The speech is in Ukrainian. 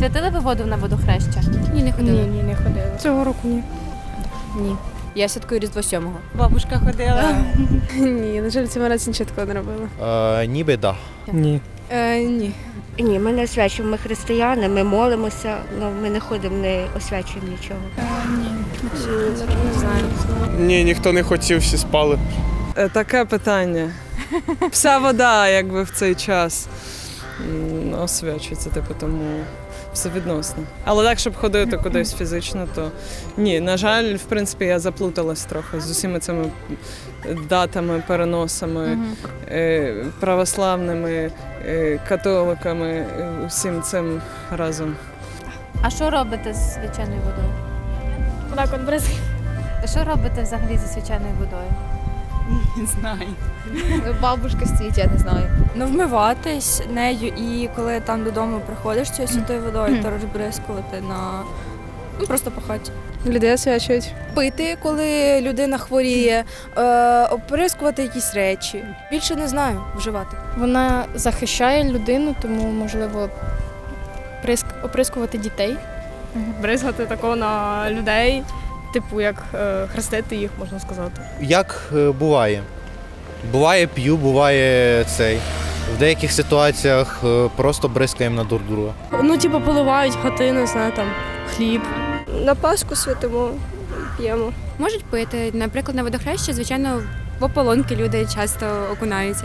святили ви воду на водохреща? Ні, не ходила. Ні, ні, не ходила. Цього року ні. Ні. Я святкую Різдво 7-го. Бабушка ходила. Ні, на жаль, цього разі нічого такого не робила. Е, ніби да. Ні. Е, ні. Ні, ми не освячуємо. Ми християни, ми молимося, але ми не ходимо, не освячуємо нічого. Не знаю. Ні, ніхто не хотів, всі спали. Е, Таке питання. Вся вода, якби в цей час освячується, типу, тому все відносно. Але так, щоб ходити кудись фізично, то ні. На жаль, в принципі, я заплуталась трохи з усіма цими датами, переносами, е, православними, е, католиками, е, усім цим разом. А що робите з свяченою водою? Так, от бризки. Що робите взагалі зі свяченою водою? Не знаю. Бабушка стоїть, я не знаю. Ну, вмиватись нею і коли там додому приходиш цією святою водою, то розбризкувати на ну просто по хаті. Людей освячують. Пити, коли людина хворіє, е, оприскувати якісь речі. Більше не знаю вживати. Вона захищає людину, тому можливо приск... оприскувати дітей. Бризгати такого на людей, типу як е, хрестити їх, можна сказати. Як е, буває? Буває п'ю, буває цей. В деяких ситуаціях е, просто бризкаємо на друг друга. Ну, типу, поливають хатину, знаю, там хліб. На Пасху святимо, п'ємо. Можуть пити. Наприклад, на водохреща, звичайно, в ополонки люди часто окунаються.